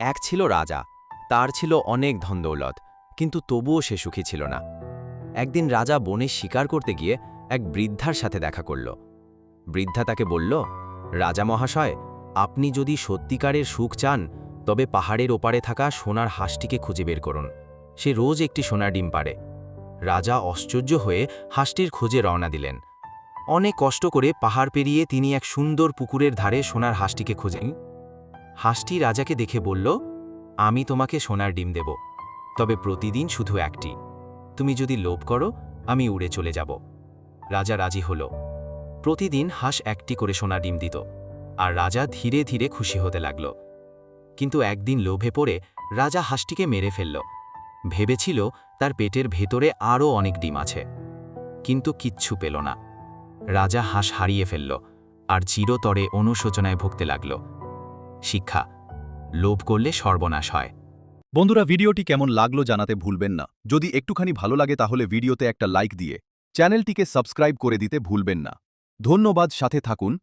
এক ছিল রাজা, তার ছিল অনেক ধনদৌলত, কিন্তু তবুও সে সুখী ছিল না। একদিন রাজা বনে শিকার করতে গিয়ে এক বৃদ্ধার সাথে দেখা করল। বৃদ্ধা তাকে বলল, রাজা মহাশয়, আপনি যদি সত্যিকারের সুখ চান, তবে পাহাড়ের ওপারে থাকা সোনার হাঁসটিকে খুঁজে বের করুন। সে রোজ একটি সোনার ডিম পারে রাজা আশ্চর্য হয়ে হাঁসটির খোঁজে রওনা দিলেন। অনেক কষ্ট করে পাহাড় পেরিয়ে তিনি এক সুন্দর পুকুরের ধারে সোনার হাঁসটিকে খোঁজেন। হাঁসটি রাজাকে দেখে বলল, আমি তোমাকে সোনার ডিম দেব, তবে প্রতিদিন শুধু একটি। তুমি যদি লোভ করো, আমি উড়ে চলে যাব। রাজা রাজি হল। প্রতিদিন হাঁস একটি করে সোনা ডিম দিত, আর রাজা ধীরে ধীরে খুশি হতে লাগল। কিন্তু একদিন লোভে পড়ে রাজা হাঁসটিকে মেরে ফেলল। ভেবেছিল তার পেটের ভেতরে আরও অনেক ডিম আছে, কিন্তু কিচ্ছু পেল না। রাজা হাঁস হারিয়ে ফেলল, আর চিরতরে অনুশোচনায় ভুগতে লাগল। শিক্ষা। লোভ করলে সর্বনাশ হয়। বন্ধুরা, ভিডিওটি কেমন লাগল জানাতে ভুলবেন না। যদি একটুখানি ভালো লাগে তাহলে ভিডিওতে একটা লাইক দিয়ে চ্যানেলটিকে সাবস্ক্রাইব করে দিতে ভুলবেন না। ধন্যবাদ, সাথে থাকুন।